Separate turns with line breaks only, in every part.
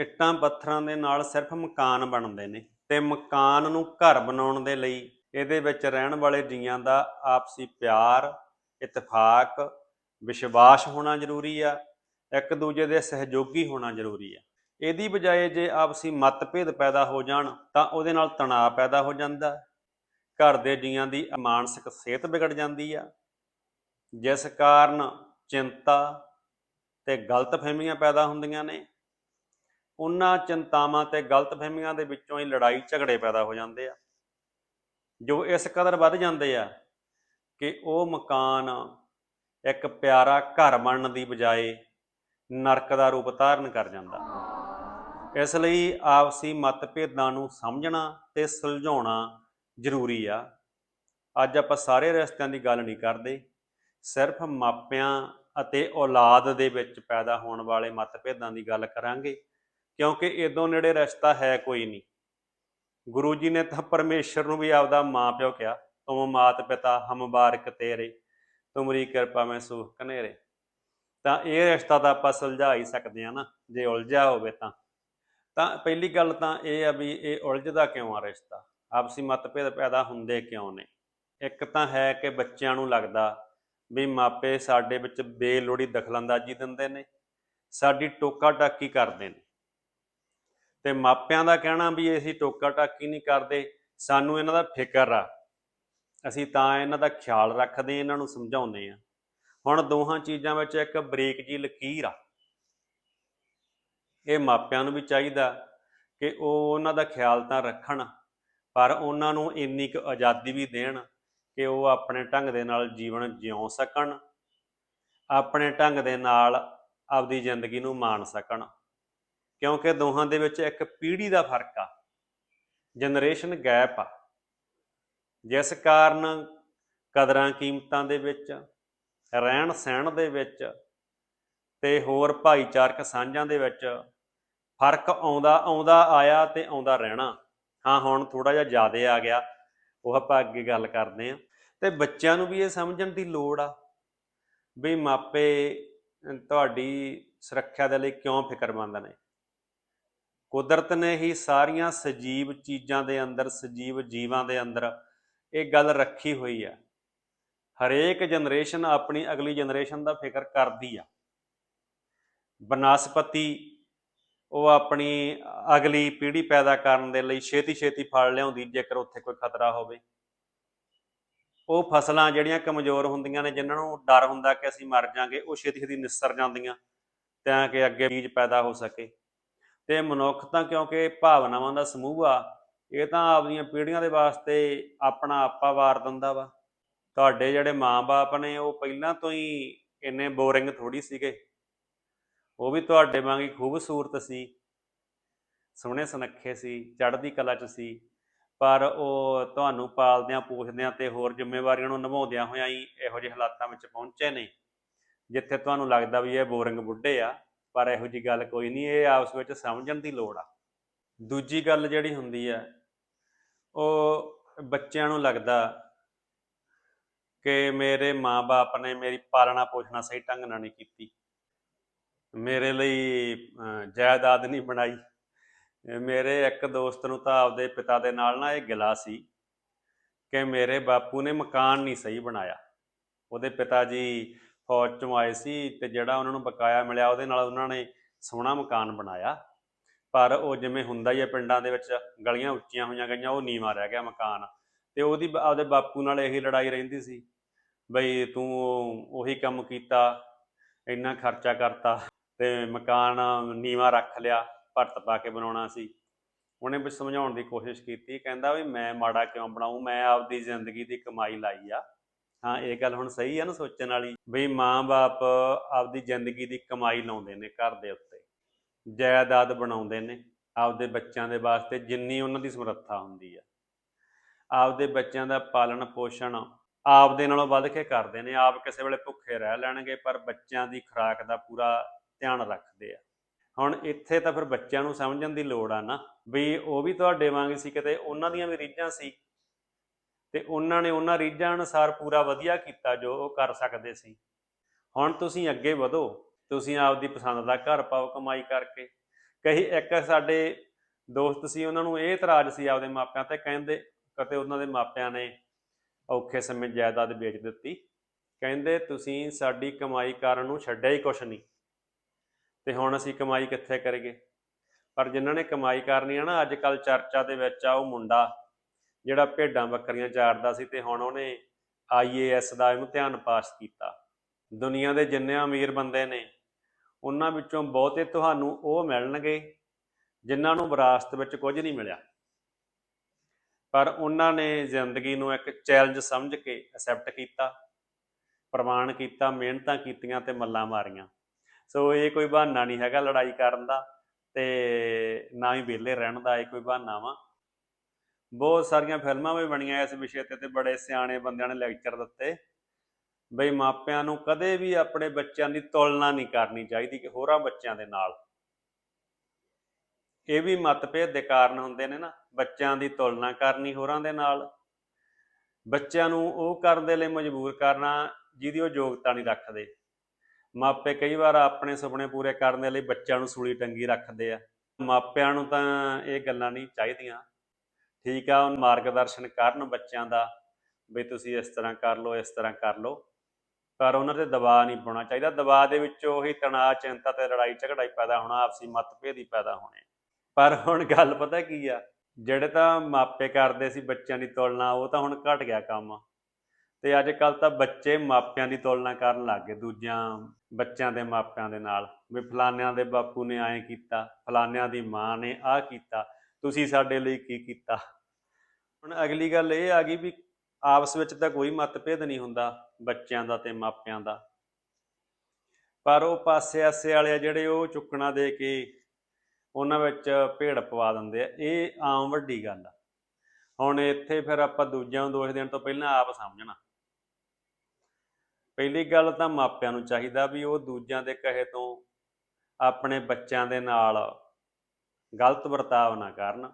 ਇੱਟਾਂ ਪੱਥਰਾਂ ਦੇ ਨਾਲ ਸਿਰਫ ਮਕਾਨ ਬਣਦੇ ਨੇ ਤੇ ਮਕਾਨ ਨੂੰ ਘਰ ਬਣਾਉਣ ਦੇ ਲਈ ਇਹਦੇ ਵਿੱਚ ਰਹਿਣ ਵਾਲੇ ਜੀਆਂ ਦਾ ਆਪਸੀ ਪਿਆਰ, ਇਤਫਾਕ, ਵਿਸ਼ਵਾਸ ਹੋਣਾ ਜ਼ਰੂਰੀ ਆ, ਇੱਕ ਦੂਜੇ ਦੇ ਸਹਿਯੋਗੀ ਹੋਣਾ ਜ਼ਰੂਰੀ ਆ। ਇਹਦੀ ਬਜਾਏ ਜੇ ਆਪਸੀ ਮਤਭੇਦ ਪੈਦਾ ਹੋ ਜਾਣ ਤਾਂ ਉਹਦੇ ਨਾਲ ਤਣਾਅ ਪੈਦਾ ਹੋ ਜਾਂਦਾ ਘਰ ਦੇ ਜੀਆਂ ਦੀ ਮਾਨਸਿਕ ਸਿਹਤ ਵਿਗੜ ਜਾਂਦੀ ਆ। ਜਿਸ ਕਾਰਨ ਚਿੰਤਾ ਤੇ ਗਲਤਫਹਿਮੀਆਂ ਪੈਦਾ ਹੁੰਦੀਆਂ ਨੇ। ਉਹਨਾਂ ਚਿੰਤਾਵਾਂ ਤੇ ਗਲਤਫਹਿਮੀਆਂ ਦੇ ਵਿੱਚੋਂ ਹੀ ਲੜਾਈ ਝਗੜੇ ਪੈਦਾ ਹੋ ਜਾਂਦੇ ਆ। ਜੋ ਇਸ ਕਦਰ ਵੱਧ ਜਾਂਦੇ ਆ ਕਿ ਉਹ ਮਕਾਨ ਇੱਕ ਪਿਆਰਾ ਘਰ ਬਣਨ ਦੀ ਬਜਾਏ ਨਰਕ ਦਾ ਰੂਪ ਧਾਰਨ ਕਰ ਜਾਂਦਾ। ਇਸ ਲਈ ਆਪਸੀ ਮਤਭੇਦਾਂ ਨੂੰ ਸਮਝਣਾ ਤੇ ਸੁਲਝਾਉਣਾ ਜ਼ਰੂਰੀ ਆ। ਅੱਜ ਆਪਾਂ ਸਾਰੇ ਰਿਸ਼ਤਿਆਂ ਦੀ ਗੱਲ ਨਹੀਂ ਕਰਦੇ, ਸਿਰਫ ਮਾਪਿਆਂ ਅਤੇ ਔਲਾਦ ਦੇ ਵਿੱਚ ਪੈਦਾ ਹੋਣ ਵਾਲੇ ਮਤਭੇਦਾਂ ਦੀ ਗੱਲ ਕਰਾਂਗੇ। ਕਿਉਂਕਿ ਇਦੋਂ ਨੇੜੇ ਰਿਸ਼ਤਾ ਹੈ ਕੋਈ ਨਹੀਂ। ਗੁਰੂ ਜੀ ਨੇ ਤਾਂ ਪਰਮੇਸ਼ਰ ਨੂੰ ਵੀ ਆਪਦਾ ਮਾਂ ਪਿਓ ਕਿਹਾ ਤੁਮ ਮਾਤ ਪਿਤਾ ਹਮ ਬਾਰਕ ਤੇਰੇ, ਤੁਮਰੀ ਕਿਰਪਾ ਮੈਂ ਸੁਖ ਕਨੇਰੇ। ਤਾਂ ਇਹ ਰਿਸ਼ਤਾ ਤਾਂ ਆਪਾਂ ਸੁਲਝਾ ਹੀ ਸਕਦੇ ਆ ਨਾ, ਜੇ ਉਲਝਿਆ ਹੋਵੇ ਤਾਂ। ਤਾਂ ਪਹਿਲੀ ਗੱਲ ਤਾਂ ਇਹ ਆ ਵੀ ਇਹ ਉਲਝਦਾ ਕਿਉਂ ਆ ਰਿਸ਼ਤਾ? ਆਪਸੀ ਮਤਭੇਦ ਪੈਦਾ ਹੁੰਦੇ ਕਿਉਂ ਨੇ? ਇੱਕ ਤਾਂ ਹੈ ਕਿ ਬੱਚਿਆਂ ਨੂੰ ਲੱਗਦਾ ਵੀ ਮਾਪੇ ਸਾਡੇ ਵਿੱਚ ਬੇਲੋੜੀ ਦਖਲਅੰਦਾਜ਼ੀ ਦਿੰਦੇ ਨੇ, ਸਾਡੀ ਟੋਕਾ ਟਾਕੀ ਕਰਦੇ ਨੇ। ਤੇ ਮਾਪਿਆਂ ਦਾ ਕਹਿਣਾ ਵੀ ਅਸੀਂ ਟੋਕਾ ਟਾਕੀ ਨਹੀਂ ਕਰਦੇ, ਸਾਨੂੰ ਇਹਨਾਂ ਦਾ ਫਿਕਰ ਆ। ਅਸੀਂ ਤਾਂ ਇਹਨਾਂ ਦਾ ਖਿਆਲ ਰੱਖਦੇ, ਇਹਨਾਂ ਨੂੰ ਸਮਝਾਉਂਦੇ ਆ। ਹੁਣ ਦੋਹਾਂ ਚੀਜ਼ਾਂ ਵਿੱਚ ਇੱਕ ਬ੍ਰੇਕ ਜੀ ਲਕੀਰ ਆ। ਇਹ ਮਾਪਿਆਂ ਨੂੰ ਵੀ ਚਾਹੀਦਾ ਕਿ ਉਹ ਉਹਨਾਂ ਦਾ ਖਿਆਲ ਤਾਂ ਰੱਖਣ, ਪਰ ਉਹਨਾਂ ਨੂੰ ਇੰਨੀ ਕੁ ਆਜ਼ਾਦੀ ਵੀ ਦੇਣ ਕਿ ਉਹ ਆਪਣੇ ਢੰਗ ਦੇ ਨਾਲ ਜੀਵਨ ਜਿਉ ਸਕਣ, ਆਪਣੇ ਢੰਗ ਦੇ ਨਾਲ ਆਪਦੀ ਜ਼ਿੰਦਗੀ ਨੂੰ ਮਾਣ ਸਕਣ। ਕਿਉਂਕਿ ਦੋਹਾਂ ਦੇ ਵਿੱਚ ਇੱਕ ਪੀੜ੍ਹੀ ਦਾ ਫ਼ਰਕ ਆ ਜਨਰੇਸ਼ਨ ਗੈਪ ਆ। ਜਿਸ ਕਾਰਨ ਕਦਰਾਂ ਕੀਮਤਾਂ ਦੇ ਵਿੱਚ, ਰਹਿਣ ਸਹਿਣ ਦੇ ਵਿੱਚ ਤੇ ਹੋਰ ਭਾਈਚਾਰਕ ਸਾਂਝਾਂ ਦੇ ਵਿੱਚ ਫ਼ਰਕ ਆਉਂਦਾ ਆਉਂਦਾ ਆਇਆ ਤੇ ਆਉਂਦਾ ਰਹਿਣਾ। ਹਾਂ, ਹੁਣ ਥੋੜਾ ਜਿਹਾ ਜ਼ਿਆਦੇ ਆ ਗਿਆ, ਉਹ ਆਪਾਂ ਅੱਗੇ ਗੱਲ ਕਰਦੇ ਆਂ ਤੇ ਬੱਚਿਆਂ ਨੂੰ ਵੀ ਇਹ ਸਮਝਣ ਦੀ ਲੋੜ ਆ ਵੀ ਮਾਪੇ ਤੁਹਾਡੀ ਸੁਰੱਖਿਆ ਦੇ ਲਈ ਕਿਉਂ ਫਿਕਰਮੰਦ ਨੇ? ਕੁਦਰਤ ਨੇ ਹੀ ਸਾਰੀਆਂ ਸਜੀਵ ਚੀਜ਼ਾਂ ਦੇ ਅੰਦਰ, ਸਜੀਵ ਜੀਵਾਂ ਦੇ ਅੰਦਰ ਇਹ ਗੱਲ ਰੱਖੀ ਹੋਈ ਆ ਹਰੇਕ ਜਨਰੇਸ਼ਨ ਆਪਣੀ ਅਗਲੀ ਜਨਰੇਸ਼ਨ ਦਾ ਫਿਕਰ ਕਰਦੀ ਆ। ਬਨਸਪਤੀ ਉਹ ਆਪਣੀ ਅਗਲੀ ਪੀੜ੍ਹੀ ਪੈਦਾ ਕਰਨ ਦੇ ਲਈ ਛੇਤੀ ਛੇਤੀ ਫਲ ਲਿਆਉਂਦੀ, ਜੇਕਰ ਉੱਥੇ ਕੋਈ ਖਤਰਾ ਹੋਵੇ। ਉਹ ਫਸਲਾਂ ਜਿਹੜੀਆਂ ਕਮਜ਼ੋਰ ਹੁੰਦੀਆਂ ਨੇ, ਜਿਨ੍ਹਾਂ ਨੂੰ ਡਰ ਹੁੰਦਾ ਕਿ ਅਸੀਂ ਮਰ ਜਾਾਂਗੇ, ਉਹ ਛੇਤੀ ਛੇਤੀ ਨਿਸਰ ਜਾਂਦੀਆਂ, ਤਾਂ ਕਿ ਅੱਗੇ ਬੀਜ ਪੈਦਾ ਹੋ ਸਕੇ। ਤੇ ਮਨੁੱਖ ਤਾਂ ਕਿਉਂਕਿ ਭਾਵਨਾਵਾਂ ਦਾ ਸਮੂਹ ਆ, ਇਹ ਤਾਂ ਆਪਦੀਆਂ ਪੀੜ੍ਹੀਆਂ ਦੇ ਵਾਸਤੇ ਆਪਣਾ ਆਪਾ ਵਾਰ ਦਿੰਦਾ ਵਾ। ਤੁਹਾਡੇ ਜਿਹੜੇ ਮਾਂ-ਬਾਪ ਨੇ, ਉਹ ਪਹਿਲਾਂ ਤੋਂ ਹੀ ਇੰਨੇ ਬੋਰਿੰਗ ਥੋੜੀ ਸੀਗੇ। ਉਹ ਵੀ ਤੁਹਾਡੇ ਵਾਂਗ ਹੀ ਖੂਬਸੂਰਤ ਸੀ, ਸੋਹਣੇ ਸੁਨੱਖੇ ਸੀ, ਚੜ੍ਹਦੀ ਕਲਾ 'ਚ ਸੀ, ਪਰ ਉਹ ਤੁਹਾਨੂੰ ਪਾਲਦਿਆਂ ਪੋਸ਼ਦਿਆਂ ਤੇ ਹੋਰ ਜ਼ਿੰਮੇਵਾਰੀਆਂ ਨੂੰ ਨਿਭਾਉਂਦਿਆਂ ਹੋਇਆਂ ਹੀ ਇਹੋ ਜਿਹੇ ਹਾਲਾਤਾਂ ਵਿੱਚ ਪਹੁੰਚੇ ਨੇ, ਜਿੱਥੇ ਤੁਹਾਨੂੰ ਲੱਗਦਾ ਵੀ ਇਹ ਬੋਰਿੰਗ ਬੁੱਢੇ ਆ। ਪਰ ਇਹੋ ਜੀ ਗੱਲ ਕੋਈ ਨਹੀਂ ਇਹ ਆਪਸ ਵਿੱਚ ਸਮਝਣ ਦੀ ਲੋੜ ਆ। ਦੂਜੀ ਗੱਲ ਜਿਹੜੀ ਹੁੰਦੀ ਆ ਉਹ ਬੱਚਿਆਂ ਨੂੰ ਲੱਗਦਾ ਕਿ ਮੇਰੇ ਮਾਪੇ ਨੇ ਮੇਰੀ ਪਾਲਣਾ ਪੋਸ਼ਣਾ ਸਹੀ ਢੰਗ ਨਾਲ ਨਹੀਂ ਕੀਤੀ। ਮੇਰੇ ਲਈ ਅਹ, ਜਾਇਦਾਦ ਨਹੀਂ ਬਣਾਈ। ਮੇਰੇ ਇੱਕ ਦੋਸਤ ਨੂੰ ਤਾਂ ਆਪਦੇ ਪਿਤਾ ਦੇ ਨਾਲ ਨਾ ਇਹ ਗਿਲਾ ਸੀ ਕਿ ਮੇਰੇ ਬਾਪੂ ਨੇ ਮਕਾਨ ਨਹੀਂ ਸਹੀ ਬਣਾਇਆ। ਉਹਦੇ ਪਿਤਾ ਜੀ ਫੌਜ ਚੋਂ ਆਏ ਸੀ ਤੇ ਜਿਹੜਾ ਉਹਨਾਂ ਨੂੰ ਬਕਾਇਆ ਮਿਲਿਆ ਉਹਦੇ ਨਾਲ ਉਹਨਾਂ ਨੇ ਸੋਹਣਾ ਮਕਾਨ ਬਣਾਇਆ। ਪਰ ਉਹ ਜਿਵੇਂ ਹੁੰਦਾ ਹੀ ਹੈ ਪਿੰਡਾਂ ਦੇ ਵਿੱਚ ਗਲੀਆਂ ਉੱਚੀਆਂ ਹੋਈਆਂ ਗਈਆਂ, ਉਹ ਨੀਵਾਂ ਰਹਿ ਗਿਆ ਮਕਾਨ। ਤੇ ਉਹਦੀ ਆਪਦੇ ਬਾਪੂ ਨਾਲ ਇਹੀ ਲੜਾਈ ਰਹਿੰਦੀ ਸੀ। ਬਈ ਤੂੰ ਉਹੀ ਕੰਮ ਕੀਤਾ, ਇੰਨਾ ਖਰਚਾ ਕਰਤਾ ਤੇ ਮਕਾਨ ਨੀਵਾਂ ਰੱਖ ਲਿਆ, ਭਰਤ ਪਾ ਕੇ ਬਣਾਉਣਾ ਸੀ। ਉਹਨੇ ਵੀ ਸਮਝਾਉਣ ਦੀ ਕੋਸ਼ਿਸ਼ ਕੀਤੀ, ਕਹਿੰਦਾ ਵੀ ਮੈਂ ਮਾੜਾ ਕਿਉਂ ਬਣਾਉਂ ਮੈਂ ਆਪਦੀ ਜ਼ਿੰਦਗੀ ਦੀ ਕਮਾਈ ਲਾਈ ਆ। ਹਾਂ, ਇਹ ਗੱਲ ਹੁਣ ਸਹੀ ਆ ਨਾ ਸੋਚਣ ਵਾਲੀ। ਬਈ ਮਾਂ-ਬਾਪ ਆਪਦੀ ਜ਼ਿੰਦਗੀ ਦੀ ਕਮਾਈ ਲਾਉਂਦੇ ਨੇ ਘਰ ਦੇ ਉੱਤੇ। ਜਾਇਦਾਦ ਬਣਾਉਂਦੇ ਨੇ ਆਪਦੇ ਬੱਚਿਆਂ ਦੇ ਵਾਸਤੇ ਜਿੰਨੀ ਉਹਨਾਂ ਦੀ ਸਮਰੱਥਾ ਹੁੰਦੀ ਆ। ਆਪਦੇ ਬੱਚਿਆਂ ਦਾ ਪਾਲਣ ਪੋਸ਼ਣ ਆਪਦੇ ਨਾਲੋਂ ਵੱਧ ਕੇ ਕਰਦੇ ਨੇ। ਆਪ ਕਿਸੇ ਵੇਲੇ ਭੁੱਖੇ ਰਹਿ ਲੈਣਗੇ, ਪਰ ਬੱਚਿਆਂ ਦੀ ਖੁਰਾਕ ਦਾ ਪੂਰਾ ਧਿਆਨ ਰੱਖਦੇ ਆ। ਹੁਣ ਇੱਥੇ ਤਾਂ ਫਿਰ ਬੱਚਿਆਂ ਨੂੰ ਸਮਝਣ ਦੀ ਲੋੜ ਆ ਨਾ। ਵੀ ਉਹ ਵੀ ਤੁਹਾਡੇ ਵਾਂਗ ਸੀ, ਕਿਤੇ ਉਹਨਾਂ ਦੀਆਂ ਵੀ ਰੀਝਾਂ ਸੀ। ਤੇ ਉਹਨਾਂ ਨੇ ਉਹਨਾਂ ਰੀਝਾਂ ਅਨੁਸਾਰ ਪੂਰਾ ਵਧੀਆ ਕੀਤਾ ਜੋ ਉਹ ਕਰ ਸਕਦੇ ਸੀ। ਹੁਣ ਤੁਸੀਂ ਅੱਗੇ ਵਧੋ, ਤੁਸੀਂ ਆਪਦੀ ਪਸੰਦ ਦਾ ਘਰ ਪਾਓ ਕਮਾਈ ਕਰਕੇ। ਕਈ ਇੱਕ ਸਾਡੇ ਦੋਸਤ ਸੀ, ਉਹਨਾਂ ਨੂੰ ਇਹ ਇਤਰਾਜ਼ ਸੀ ਆਪਦੇ ਮਾਪਿਆਂ ਤੇ, ਕਹਿੰਦੇ ਕਦੇ ਉਹਨਾਂ ਦੇ ਮਾਪਿਆਂ ਨੇ ਔਖੇ ਸਮੇਂ ਜਾਇਦਾਦ ਵੇਚ ਦਿੱਤੀ। ਕਹਿੰਦੇ, ਤੁਸੀਂ ਸਾਡੀ ਕਮਾਈ ਕਰਨ ਨੂੰ ਛੱਡਿਆ ਹੀ ਕੁਛ ਨਹੀਂ। ਤੇ ਹੁਣ ਅਸੀਂ ਕਮਾਈ ਕਿੱਥੇ ਕਰੀਏ? ਪਰ ਜਿਨ੍ਹਾਂ ਨੇ ਕਮਾਈ ਕਰਨੀ ਆ ਨਾ, ਅੱਜ ਕੱਲ ਚਰਚਾ ਦੇ ਵਿੱਚ ਆ ਉਹ ਮੁੰਡਾ ਜਿਹੜਾ ਭੇਡਾਂ ਬੱਕਰੀਆਂ ਚਾਰਦਾ ਸੀ ਤੇ ਹੁਣ ਉਹਨੇ ਆਈਏਐਸ ਦਾ ਇਮਤਿਹਾਨ ਪਾਸ ਕੀਤਾ। ਦੁਨੀਆ ਦੇ ਜਿੰਨੇ ਅਮੀਰ ਬੰਦੇ ਨੇ, ਉਹਨਾਂ ਵਿੱਚੋਂ ਬਹੁਤੇ ਤੁਹਾਨੂੰ ਉਹ ਮਿਲਣਗੇ ਜਿਨ੍ਹਾਂ ਨੂੰ ਵਿਰਾਸਤ ਵਿੱਚ ਕੁਝ ਨਹੀਂ ਮਿਲਿਆ। ਪਰ ਉਹਨਾਂ ਨੇ ਜ਼ਿੰਦਗੀ ਨੂੰ ਇੱਕ ਚੈਲੰਜ ਸਮਝ ਕੇ ਐਕਸੈਪਟ ਕੀਤਾ ਪ੍ਰਮਾਣ ਕੀਤਾ, ਮਿਹਨਤਾਂ ਕੀਤੀਆਂ ਤੇ ਮੱਲਾਂ ਮਾਰੀਆਂ। ਸੋ ਇਹ ਕੋਈ ਬਹਾਨਾ ਨਹੀਂ ਹੈਗਾ ਲੜਾਈ ਕਰਨ ਦਾ ਤੇ ਨਾ ਹੀ ਵਿਹਲੇ ਰਹਿਣ ਦਾ ਇਹ ਕੋਈ ਬਹਾਨਾ ਵਾ। ਬਹੁਤ ਸਾਰੀਆਂ ਫਿਲਮਾਂ ਵੀ ਬਣੀਆਂ ਇਸ ਵਿਸ਼ੇ ਤੇ ਤੇ ਬੜੇ ਸਿਆਣੇ ਬੰਦਿਆਂ ਨੇ ਲੈਕਚਰ ਦਿੱਤੇ। ਬਈ ਮਾਪਿਆਂ ਨੂੰ ਕਦੇ ਵੀ ਆਪਣੇ ਬੱਚਿਆਂ ਦੀ ਤੁਲਨਾ ਨਹੀਂ ਕਰਨੀ ਚਾਹੀਦੀ ਕਿ ਹੋਰਾਂ ਬੱਚਿਆਂ ਦੇ ਨਾਲ। ਇਹ ਵੀ ਮਤਭੇਦ ਦੇ ਕਾਰਨ ਹੁੰਦੇ ਨੇ ਨਾ, ਬੱਚਿਆਂ ਦੀ ਤੁਲਨਾ ਕਰਨੀ ਹੋਰਾਂ ਦੇ ਨਾਲ। ਬੱਚਿਆਂ ਨੂੰ ਉਹ ਕਰਨ ਦੇ ਲਈ ਮਜਬੂਰ ਕਰਨਾ ਜਿਹਦੀ ਉਹ ਯੋਗਤਾ ਨਹੀਂ ਰੱਖਦੇ। ਮਾਪੇ ਕਈ ਵਾਰ ਆਪਣੇ ਸੁਪਨੇ ਪੂਰੇ ਕਰਨ ਦੇ ਲਈ ਬੱਚਿਆਂ ਨੂੰ ਸੂਲੀ ਟੰਗੀ ਰੱਖਦੇ ਆ। ਮਾਪਿਆਂ ਨੂੰ ਤਾਂ ਇਹ ਗੱਲਾਂ ਨਹੀਂ ਚਾਹੀਦੀਆਂ। ਠੀਕ ਆ ਉਹ ਮਾਰਗਦਰਸ਼ਨ ਕਰਨ ਬੱਚਿਆਂ ਦਾ ਵੀ ਤੁਸੀਂ ਇਸ ਤਰ੍ਹਾਂ ਕਰ ਲਓ, ਇਸ ਤਰ੍ਹਾਂ ਕਰ ਲਓ। ਪਰ ਉਹਨਾਂ ਤੇ ਦਬਾਅ ਨਹੀਂ ਪਾਉਣਾ ਚਾਹੀਦਾ। ਦਬਾਅ ਦੇ ਵਿੱਚ ਉਹੀ ਤਣਾਅ, ਚਿੰਤਾ ਤੇ ਲੜਾਈ ਝਗੜਾ ਹੀ ਪੈਦਾ ਹੋਣਾ, ਆਪਸੀ ਮਤਭੇਦ ਹੀ ਪੈਦਾ ਹੋਣੇ। ਪਰ ਹੁਣ ਗੱਲ ਪਤਾ ਕੀ ਆ, ਜਿਹੜੇ ਤਾਂ ਮਾਪੇ ਕਰਦੇ ਸੀ ਬੱਚਿਆਂ ਦੀ ਤੁਲਨਾ, ਉਹ ਤਾਂ ਹੁਣ ਘਟ ਗਿਆ ਕੰਮ। ਤੇ ਅੱਜ ਕੱਲ ਤਾਂ ਬੱਚੇ ਮਾਪਿਆਂ ਦੀ ਤੁਲਨਾ ਕਰਨ ਲੱਗ ਗਏ, ਦੂਜਿਆਂ ਬੱਚਿਆਂ ਦੇ ਮਾਪਿਆਂ ਦੇ ਨਾਲ। ਵੀ ਫਲਾਨਿਆਂ ਦੇ ਬਾਪੂ ਨੇ ਐਂ ਕੀਤਾ ਫਲਾਨਿਆਂ ਦੀ ਮਾਂ ਨੇ ਆਹ ਕੀਤਾ। ਤੁਸੀਂ ਸਾਡੇ ਲਈ ਕੀ ਕੀਤਾ? ਹੁਣ ਅਗਲੀ ਗੱਲ ਇਹ ਆ ਗਈ ਵੀ ਆਪਸ ਵਿੱਚ ਤਾਂ ਕੋਈ ਮਤਭੇਦ ਨਹੀਂ ਹੁੰਦਾ ਬੱਚਿਆਂ ਦਾ ਤੇ ਮਾਪਿਆਂ ਦਾ। ਪਰ ਉਹ ਪਾਸੇ ਆਸੇ ਵਾਲੇ ਆ ਜਿਹੜੇ ਉਹ ਚੁੱਕਣਾ ਦੇ ਕੇ ਉਹਨਾਂ ਵਿੱਚ ਭੇੜ ਪਵਾ ਦਿੰਦੇ ਆ। ਇਹ ਆਮ ਵੱਡੀ ਗੱਲ ਆ। ਹੁਣ ਇੱਥੇ ਫਿਰ ਆਪਾਂ ਦੂਜਿਆਂ ਨੂੰ ਦੋਸ਼ ਦੇਣ ਤੋਂ ਪਹਿਲਾਂ ਆਪ ਸਮਝਣਾ। ਪਹਿਲੀ ਗੱਲ ਤਾਂ ਮਾਪਿਆਂ ਨੂੰ ਚਾਹੀਦਾ ਵੀ ਉਹ ਦੂਜਿਆਂ ਦੇ ਕਹੇ ਤੋਂ ਆਪਣੇ ਬੱਚਿਆਂ ਦੇ ਨਾਲ ਗਲਤ ਵਰਤਾਵ ਨਾ ਕਰਨ,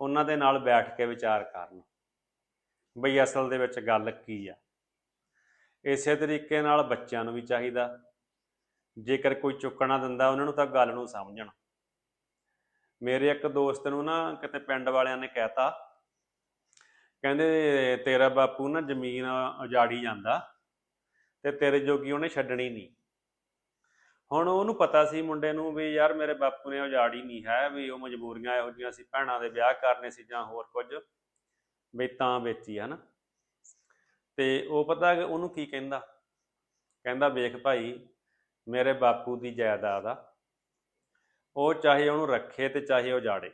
ਉਹਨਾਂ ਦੇ ਨਾਲ ਬੈਠ ਕੇ ਵਿਚਾਰ ਕਰਨ। ਬਈ ਅਸਲ ਦੇ ਵਿੱਚ ਗੱਲ ਕੀ ਆ? ਇਸੇ ਤਰੀਕੇ ਨਾਲ ਬੱਚਿਆਂ ਨੂੰ ਵੀ ਚਾਹੀਦਾ। ਜੇਕਰ ਕੋਈ ਚੁੱਕਣਾ ਦਿੰਦਾ, ਉਹਨਾਂ ਨੂੰ ਤਾਂ ਗੱਲ ਨੂੰ ਸਮਝਣ। ਮੇਰੇ ਇੱਕ ਦੋਸਤ ਨੂੰ ਨਾ ਕਿਤੇ ਪਿੰਡ ਵਾਲਿਆਂ ਨੇ ਕਹਿਤਾ, ਕਹਿੰਦੇ, ਤੇਰਾ ਬਾਪੂ ਨਾ ਜ਼ਮੀਨ ਉਜਾੜੀ ਜਾਂਦਾ ਤੇ ਤੇਰੇ ਜੋਗੀ ਉਹਨੇ ਛੱਡਣੀ ਨਹੀਂ। ਹੁਣ ਉਹਨੂੰ ਪਤਾ ਸੀ ਮੁੰਡੇ ਨੂੰ ਵੀ ਯਾਰ ਮੇਰੇ ਬਾਪੂ ਨੇ ਉਜਾੜੀ ਨਹੀਂ ਹੈ, ਵੀ ਉਹ ਮਜਬੂਰੀਆਂ ਇਹੋ ਜਿਹੀਆਂ ਸੀ, ਭੈਣਾਂ ਦੇ ਵਿਆਹ ਕਰਨੇ ਸੀ ਜਾਂ ਹੋਰ ਕੁਝ, ਵੀ ਤਾਂ ਵੇਚੀ ਹੈ ਨਾ। ਤੇ ਉਹ ਪਤਾ ਕਿ ਉਹਨੂੰ ਕੀ ਕਹਿੰਦਾ? ਕਹਿੰਦਾ, ਵੇਖ ਭਾਈ, ਮੇਰੇ ਬਾਪੂ ਦੀ ਜਾਇਦਾਦ ਆ। ਉਹ ਚਾਹੇ ਉਹਨੂੰ ਰੱਖੇ ਤੇ ਚਾਹੇ ਉਜਾੜੇ।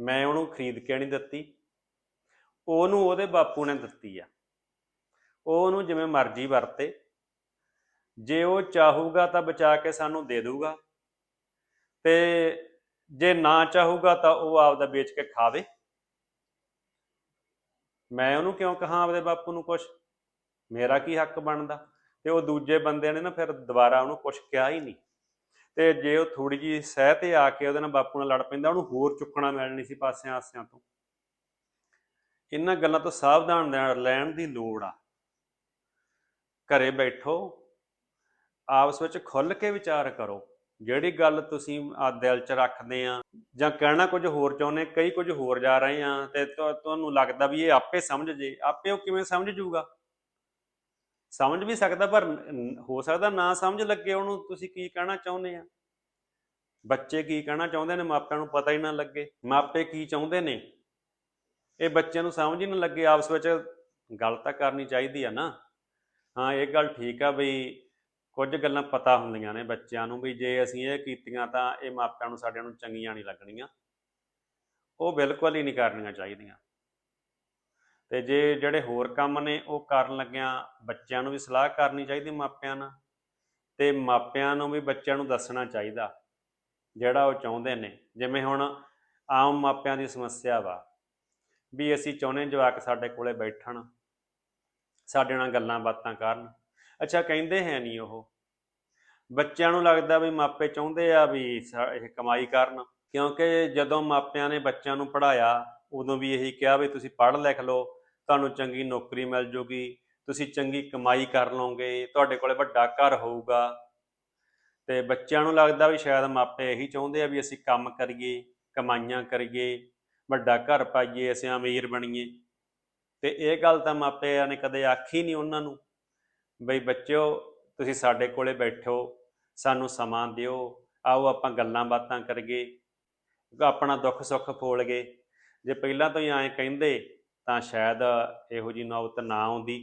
ਮੈਂ ਉਹਨੂੰ ਖਰੀਦ ਕੇ ਨਹੀਂ ਦਿੱਤੀ। ਉਹਨੂੰ ਉਹਦੇ ਬਾਪੂ ਨੇ ਦਿੱਤੀ ਆ। ਉਹ ਉਹਨੂੰ ਜਿਵੇਂ ਮਰਜ਼ੀ ਵਰਤੇ। ਜੇ ਉਹ ਚਾਹੂਗਾ ਤਾਂ ਬਚਾ ਕੇ ਸਾਨੂੰ ਦੇ ਦੂਗਾ ਤੇ ਜੇ ਨਾ ਚਾਹੂਗਾ ਤਾਂ ਉਹ ਆਪਦਾ ਵੇਚ ਕੇ ਖਾਵੇ। ਮੈਂ ਉਹਨੂੰ ਕਿਉਂ ਕਹਾਂ ਆਪਦੇ ਬਾਪੂ ਨੂੰ ਕੁਛ? ਮੇਰਾ ਕੀ ਹੱਕ ਬਣਦਾ? ਤੇ ਉਹ ਦੂਜੇ ਬੰਦੇ ਨੇ ਨਾ ਫਿਰ ਦੁਬਾਰਾ ਉਹਨੂੰ ਕੁਛ ਕਿਹਾ ਹੀ ਨਹੀਂ। ਤੇ ਜੇ ਉਹ ਥੋੜੀ ਜੀ ਸਹਿ ਤੇ ਆ ਕੇ ਉਹਦੇ ਨਾਲ ਬਾਪੂ ਨਾਲ ਲੜ ਪੈਂਦਾ, ਉਹਨੂੰ ਹੋਰ ਚੁੱਕਣਾ ਮਿਲਣੀ ਸੀ ਪਾਸਿਆਂ ਆਸਿਆਂ ਤੋਂ। ਇਹਨਾਂ ਗੱਲਾਂ ਤੋਂ ਸਾਵਧਾਨ ਰਹਿ- ਰਹਿਣ ਦੀ ਲੋੜ ਆ। ਘਰੇ ਬੈਠੋ ਆਪਸ ਵਿੱਚ ਖੁੱਲ ਕੇ ਵਿਚਾਰ ਕਰੋ। ਜਿਹੜੀ ਗੱਲ ਤੁਸੀਂ ਆ ਦਿਲ 'ਚ ਰੱਖਦੇ ਆ ਜਾਂ ਕਹਿਣਾ ਕੁਝ ਹੋਰ ਚਾਹੁੰਦੇ, ਕਈ ਕੁਝ ਹੋਰ ਜਾ ਰਹੇ ਆ ਤੇ ਤੁਹਾਨੂੰ ਲੱਗਦਾ ਵੀ ਇਹ ਆਪੇ ਸਮਝ ਜੇ। ਆਪੇ ਉਹ ਕਿਵੇਂ ਸਮਝ ਜੂਗਾ? ਸਮਝ ਵੀ ਸਕਦਾ ਪਰ ਹੋ ਸਕਦਾ ਨਾ ਸਮਝ ਲੱਗੇ ਉਹਨੂੰ। ਤੁਸੀਂ ਕੀ ਕਹਿਣਾ ਚਾਹੁੰਦੇ ਆ? ਬੱਚੇ ਕੀ ਕਹਿਣਾ ਚਾਹੁੰਦੇ ਨੇ? ਮਾਪਿਆਂ ਨੂੰ ਪਤਾ ਹੀ ਨਾ ਲੱਗੇ। ਮਾਪੇ ਕੀ ਚਾਹੁੰਦੇ ਨੇ? ਇਹ ਬੱਚਿਆਂ ਨੂੰ ਸਮਝ ਹੀ ਨਾ ਲੱਗੇ। ਆਪਸ ਵਿੱਚ ਗੱਲ ਤਾਂ ਕਰਨੀ ਚਾਹੀਦੀ ਆ ਨਾ। ਹਾਂ, ਇਹ ਗੱਲ ਠੀਕ ਆ ਬਈ ਕੁਝ ਗੱਲਾਂ ਪਤਾ ਹੁੰਦੀਆਂ ਨੇ ਬੱਚਿਆਂ ਨੂੰ ਵੀ, ਜੇ ਅਸੀਂ ਇਹ ਕੀਤੀਆਂ ਤਾਂ ਇਹ ਮਾਪਿਆਂ ਨੂੰ ਸਾਡਿਆਂ ਨੂੰ ਚੰਗੀਆਂ ਨਹੀਂ ਲੱਗਣੀਆਂ। ਉਹ ਬਿਲਕੁਲ ਹੀ ਨਹੀਂ ਕਰਨੀਆਂ ਚਾਹੀਦੀਆਂ। ਤੇ ਜੇ ਜਿਹੜੇ ਹੋਰ ਕੰਮ ਨੇ, ਉਹ ਕਰਨ ਲੱਗਿਆਂ ਬੱਚਿਆਂ ਨੂੰ ਵੀ ਸਲਾਹ ਕਰਨੀ ਚਾਹੀਦੀ ਮਾਪਿਆਂ ਨਾਲ ਤੇ ਮਾਪਿਆਂ ਨੂੰ ਵੀ ਬੱਚਿਆਂ ਨੂੰ ਦੱਸਣਾ ਚਾਹੀਦਾ, ਜਿਹੜਾ ਉਹ ਚਾਹੁੰਦੇ ਨੇ। ਜਿਵੇਂ ਹੁਣ ਆਮ ਮਾਪਿਆਂ ਦੀ ਸਮੱਸਿਆ ਵਾ ਵੀ ਅਸੀਂ ਚਾਹੁੰਦੇ ਜਵਾਕ ਸਾਡੇ ਕੋਲੇ ਬੈਠਣ, ਸਾਡੇ ਨਾਲ ਗੱਲਾਂ ਬਾਤਾਂ ਕਰਨ। ਅੱਛਾ, ਕਹਿੰਦੇ ਹੈ ਨਹੀਂ ਉਹ। ਬੱਚਿਆਂ ਨੂੰ ਲੱਗਦਾ ਵੀ ਮਾਪੇ ਚਾਹੁੰਦੇ ਆ ਵੀ ਇਹ ਕਮਾਈ ਕਰਨ, ਕਿਉਂਕਿ ਜਦੋਂ ਮਾਪਿਆਂ ਨੇ ਬੱਚਿਆਂ ਨੂੰ ਪੜ੍ਹਾਇਆ, ਉਦੋਂ ਵੀ ਇਹੀ ਕਿਹਾ ਵੀ ਤੁਸੀਂ ਪੜ੍ਹ ਲਿਖ ਲਓ, ਤੁਹਾਨੂੰ ਚੰਗੀ ਨੌਕਰੀ ਮਿਲ ਜੂਗੀ, ਤੁਸੀਂ ਚੰਗੀ ਕਮਾਈ ਕਰ ਲਓਗੇ, ਤੁਹਾਡੇ ਕੋਲੇ ਵੱਡਾ ਘਰ ਹੋਊਗਾ। ਤੇ ਬੱਚਿਆਂ ਨੂੰ ਲੱਗਦਾ ਵੀ ਸ਼ਾਇਦ ਮਾਪੇ ਇਹੀ ਚਾਹੁੰਦੇ ਆ ਵੀ ਅਸੀਂ ਕੰਮ ਕਰੀਏ, ਕਮਾਈਆਂ ਕਰੀਏ, ਵੱਡਾ ਘਰ ਪਾਈਏ, ਅਸੀਂ ਅਮੀਰ ਬਣੀਏ। ਤੇ ਇਹ ਗੱਲ ਤਾਂ ਮਾਪਿਆਂ ਨੇ ਕਦੇ ਆਖੀ ਨਹੀਂ ਉਹਨਾਂ ਨੂੰ। ਬਈ ਬੱਚਿਓ, ਤੁਸੀਂ ਸਾਡੇ ਕੋਲੇ ਬੈਠੋ, ਸਾਨੂੰ ਸਮਾਂ ਦਿਓ, ਆਓ ਆਪਾਂ ਗੱਲਾਂ ਬਾਤਾਂ ਕਰੀਏ, ਆਪਣਾ ਦੁੱਖ ਸੁੱਖ ਫੋਲਗੇ। ਜੇ ਪਹਿਲਾਂ ਤੋਂ ਹੀ ਐਂ ਕਹਿੰਦੇ, ਤਾਂ ਸ਼ਾਇਦ ਇਹੋ ਜੀ ਨੌਬਤ ਨਾ ਆਉਂਦੀ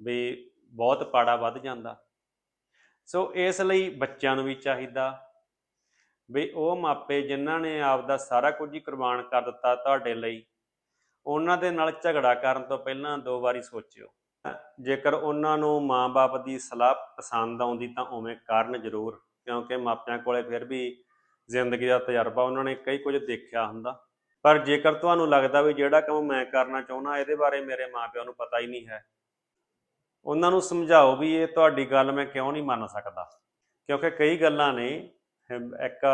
ਵੀ ਬਹੁਤ ਪਾੜਾ ਵੱਧ ਜਾਂਦਾ। ਸੋ ਇਸ ਲਈ ਬੱਚਿਆਂ ਨੂੰ ਵੀ ਚਾਹੀਦਾ ਵੀ ਉਹ ਮਾਪੇ ਜਿਨ੍ਹਾਂ ਨੇ ਆਪਦਾ ਸਾਰਾ ਕੁਝ ਹੀ ਕੁਰਬਾਨ ਕਰ ਦਿੱਤਾ ਤੁਹਾਡੇ ਲਈ, ਉਹਨਾਂ ਦੇ ਨਾਲ ਝਗੜਾ ਕਰਨ ਤੋਂ ਪਹਿਲਾਂ ਦੋ ਵਾਰੀ ਸੋਚਿਓ। ਜੇਕਰ ਉਹਨਾਂ ਨੂੰ ਮਾਂ-ਬਾਪ ਦੀ ਸਲਾਹ ਪਸੰਦ ਆਉਂਦੀ ਤਾਂ ਉਵੇਂ ਕਰਨ ਜ਼ਰੂਰ, ਕਿਉਂਕਿ ਮਾਪਿਆਂ ਕੋਲੇ ਫਿਰ ਵੀ ਜ਼ਿੰਦਗੀ ਦਾ ਤਜਰਬਾ ਉਹਨਾਂ ਨੇ ਕਈ ਕੁਝ ਦੇਖਿਆ ਹੁੰਦਾ। ਪਰ ਜੇਕਰ ਤੁਹਾਨੂੰ ਲੱਗਦਾ ਵੀ ਜਿਹੜਾ ਕੰਮ ਮੈਂ ਕਰਨਾ ਚਾਹੁੰਦਾ, ਇਹਦੇ ਬਾਰੇ ਮੇਰੇ ਮਾਪਿਆਂ ਨੂੰ ਪਤਾ ਹੀ ਨਹੀਂ ਹੈ, ਉਹਨਾਂ ਨੂੰ ਸਮਝਾਓ ਵੀ ਇਹ ਤੁਹਾਡੀ ਗੱਲ ਮੈਂ ਕਿਉਂ ਨਹੀਂ ਮੰਨ ਸਕਦਾ। ਕਿਉਂਕਿ ਕਈ ਗੱਲਾਂ ਨੇ ਇੱਕ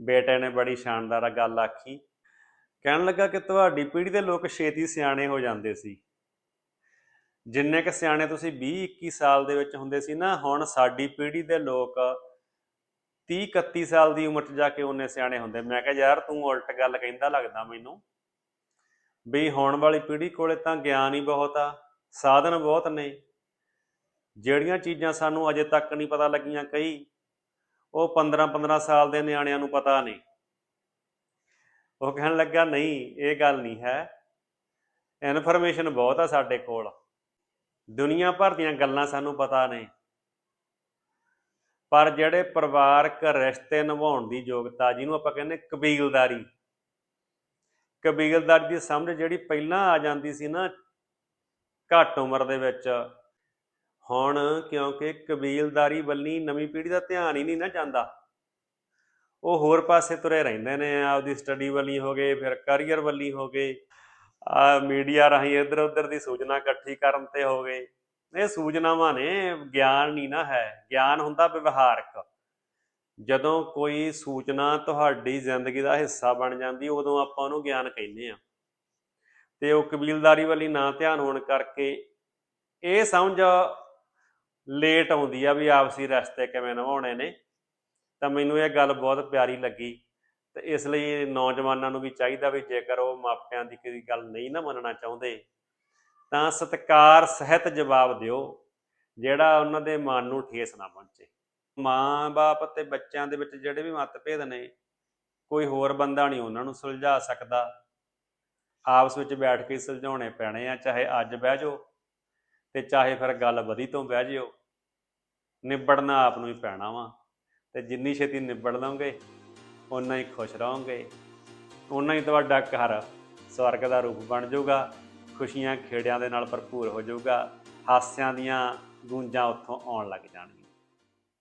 ਬੇਟੇ ਨੇ ਬੜੀ ਸ਼ਾਨਦਾਰ ਗੱਲ ਆਖੀ। ਕਹਿਣ ਲੱਗਾ ਕਿ ਤੁਹਾਡੀ ਪੀੜ੍ਹੀ ਦੇ ਲੋਕ ਛੇਤੀ ਸਿਆਣੇ ਹੋ ਜਾਂਦੇ ਸੀ। ਜਿੰਨੇ ਕਿ ਸਿਆਣੇ ਤੁਸੀਂ 20 21 ਸਾਲ ਦੇ ਵਿੱਚ ਹੁੰਦੇ ਸੀ ਨਾ, ਹੁਣ ਸਾਡੀ ਪੀੜ੍ਹੀ ਦੇ ਲੋਕ 30 31 ਸਾਲ ਦੀ ਉਮਰ 'ਚ ਜਾ ਕੇ ਉਹਨੇ ਸਿਆਣੇ ਹੁੰਦੇ। ਮੈਂ ਕਿਹਾ, ਯਾਰ, ਤੂੰ ਉਲਟ ਗੱਲ ਕਹਿੰਦਾ ਲੱਗਦਾ ਮੈਨੂੰ ਵੀ ਹੁਣ ਵਾਲੀ ਪੀੜ੍ਹੀ ਕੋਲੇ ਤਾਂ ਗਿਆਨ ਹੀ ਬਹੁਤ ਆ, ਸਾਧਨ ਬਹੁਤ ਨੇ। ਜਿਹੜੀਆਂ ਚੀਜ਼ਾਂ ਸਾਨੂੰ ਅਜੇ ਤੱਕ ਨਹੀਂ ਪਤਾ ਲੱਗੀਆਂ ਕਈ, ਉਹ 15 15 ਸਾਲ ਦੇ ਨਿਆਣਿਆਂ ਨੂੰ ਪਤਾ ਨਹੀਂ ਉਹ ਕਹਿਣ ਲੱਗਾ, ਨਹੀਂ, ਇਹ ਗੱਲ ਨਹੀਂ ਹੈ। ਇਨਫੋਰਮੇਸ਼ਨ ਬਹੁਤ ਆ ਸਾਡੇ ਕੋਲ। ਦੁਨੀਆ ਭਰ ਦੀਆਂ ਗੱਲਾਂ ਸਾਨੂੰ ਪਤਾ ਨੇ। ਪਰ ਜਿਹੜੇ ਪਰਿਵਾਰਕ ਰਿਸ਼ਤੇ ਨਿਭਾਉਣ ਦੀ ਯੋਗਤਾ, ਜਿਹਨੂੰ ਆਪਾਂ ਕਹਿੰਦੇ ਕਬੀਲਦਾਰੀ। ਕਬੀਲਦਾਰੀ ਦੀ ਸਮਝ ਜਿਹੜੀ ਪਹਿਲਾਂ ਆ ਜਾਂਦੀ ਸੀ ਨਾ, ਘੱਟ ਉਮਰ ਦੇ ਵਿੱਚ। ਹੁਣ ਕਿਉਂਕਿ ਕਬੀਲਦਾਰੀ ਵੱਲੀ ਨਵੀਂ ਪੀੜ੍ਹੀ ਦਾ ਧਿਆਨ ਹੀ ਨਹੀਂ ਨਾ ਜਾਂਦਾ। ਉਹ ਹੋਰ ਪਾਸੇ ਤੁਰੇ ਰਹਿੰਦੇ ਨੇ, ਆਪਦੀ ਸਟੱਡੀ ਵੱਲੀ ਹੋ ਗਏ, ਫਿਰ ਕੈਰੀਅਰ ਵੱਲੀ ਹੋ ਗਏ। ਆ ਮੀਡੀਆ ਰਾਹੀਂ ਇੱਧਰ ਉੱਧਰ ਦੀ ਸੂਚਨਾ ਇਕੱਠੀ ਕਰਨ ਤੇ ਹੋ ਗਏ। ਇਹ ਸੂਚਨਾਵਾਂ ਨੇ ਗਿਆਨ ਨਹੀਂ ਨਾ ਹੈ। ਗਿਆਨ ਹੁੰਦਾ ਵਿਵਹਾਰਕ। ਜਦੋਂ ਕੋਈ ਸੂਚਨਾ ਤੁਹਾਡੀ ਜ਼ਿੰਦਗੀ ਦਾ ਹਿੱਸਾ ਬਣ ਜਾਂਦੀ, ਉਦੋਂ ਆਪਾਂ ਉਹਨੂੰ ਗਿਆਨ ਕਹਿੰਦੇ ਆ ਤੇ ਉਹ ਕਬੀਲਦਾਰੀ ਵਾਲੀ ਨਾ ਧਿਆਨ ਹੋਣ ਕਰਕੇ ਇਹ ਸਮਝ ਲੇਟ ਆਉਂਦੀ ਆ ਵੀ ਆਪਸੀ ਰਸਤੇ ਕਿਵੇਂ ਨਿਭਾਉਣੇ ਨੇ। ਤਾਂ ਮੈਨੂੰ ਇਹ ਗੱਲ ਬਹੁਤ ਪਿਆਰੀ ਲੱਗੀ। ਤੇ ਇਸ ਲਈ ਨੌਜਵਾਨਾਂ ਨੂੰ ਵੀ ਚਾਹੀਦਾ ਵੀ ਜੇਕਰ ਉਹ ਮਾਪਿਆਂ ਦੀ ਕੋਈ ਗੱਲ ਨਹੀਂ ਨਾ ਮੰਨਣਾ ਚਾਹੁੰਦੇ, ਤਾਂ ਸਤਿਕਾਰ, ਸਹਿਤ ਜਵਾਬ ਦਿਓ, ਜਿਹੜਾ ਉਹਨਾਂ ਦੇ ਮਨ ਨੂੰ ਠੇਸ ਨਾ ਪਹੁੰਚੇ। ਮਾਂ-ਬਾਪ ਤੇ ਬੱਚਿਆਂ ਦੇ ਵਿੱਚ ਜਿਹੜੇ ਵੀ ਮਤਭੇਦ ਨੇ, ਕੋਈ ਹੋਰ ਬੰਦਾ ਨਹੀਂ ਉਹਨਾਂ ਨੂੰ ਸੁਲਝਾ ਸਕਦਾ। ਆਪਸ ਵਿੱਚ ਬੈਠ ਕੇ ਸੁਲਝਾਉਣੇ ਪੈਣੇ ਆ, ਚਾਹੇ ਅੱਜ ਬਹਿ ਜਾਓ ਤੇ ਚਾਹੇ ਫਿਰ ਗੱਲ ਵਧੀ ਤੋਂ ਬਹਿ ਜਿਓ। ਨਿਬੜਨਾ ਆਪ ਨੂੰ ਹੀ ਪੈਣਾ ਵਾ ਤੇ ਜਿੰਨੀ ਛੇਤੀ ਨਿਬੜ ਲਓਗੇ ਓਨਾ ਹੀ ਖੁਸ਼ ਰਹੋਗੇ। ਓਨਾ ਹੀ ਤੁਹਾਡਾ ਘਰ ਸਵਰਗ ਦਾ ਰੂਪ ਬਣ ਜਾਊਗਾ, ਖੁਸ਼ੀਆਂ ਖੇੜਿਆਂ ਦੇ ਨਾਲ ਭਰਪੂਰ ਹੋ ਜਾਊਗਾ, ਹਾਸਿਆਂ ਦੀਆਂ ਗੂੰਜਾਂ ਉੱਥੋਂ ਆਉਣ ਲੱਗ ਜਾਣਗੀਆਂ